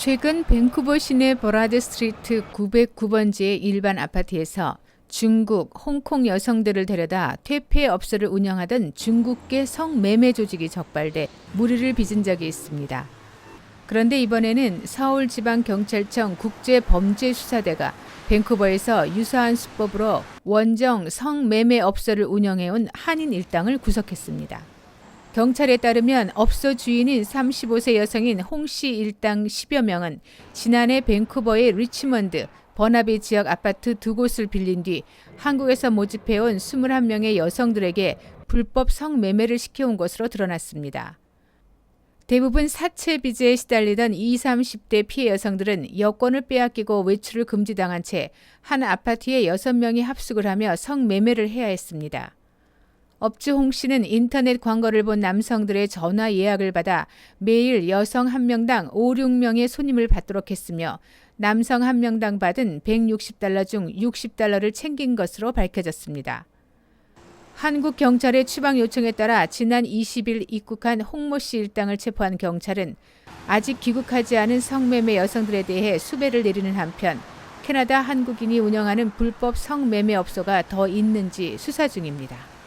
최근 밴쿠버 시내 버라드 스트리트 909번지의 일반 아파트에서 중국, 홍콩 여성들을 데려다 퇴폐 업소를 운영하던 중국계 성매매 조직이 적발돼 무리를 빚은 적이 있습니다. 그런데 이번에는 서울지방경찰청 국제범죄수사대가 밴쿠버에서 유사한 수법으로 원정 성매매 업소를 운영해온 한인 일당을 구속했습니다. 경찰에 따르면 업소 주인인 35세 여성인 홍씨 일당 10여 명은 지난해 밴쿠버의 리치먼드, 버나비 지역 아파트 두 곳을 빌린 뒤 한국에서 모집해온 21명의 여성들에게 불법 성매매를 시켜온 것으로 드러났습니다. 대부분 사채 빚에 시달리던 20, 30대 피해 여성들은 여권을 빼앗기고 외출을 금지당한 채 한 아파트에 6명이 합숙을 하며 성매매를 해야 했습니다. 업주 홍 씨는 인터넷 광고를 본 남성들의 전화 예약을 받아 매일 여성 한 명당 5, 6명의 손님을 받도록 했으며 남성 한 명당 받은 160달러 중 60달러를 챙긴 것으로 밝혀졌습니다. 한국 경찰의 추방 요청에 따라 지난 20일 입국한 홍모 씨 일당을 체포한 경찰은 아직 귀국하지 않은 성매매 여성들에 대해 수배를 내리는 한편 캐나다 한국인이 운영하는 불법 성매매 업소가 더 있는지 수사 중입니다.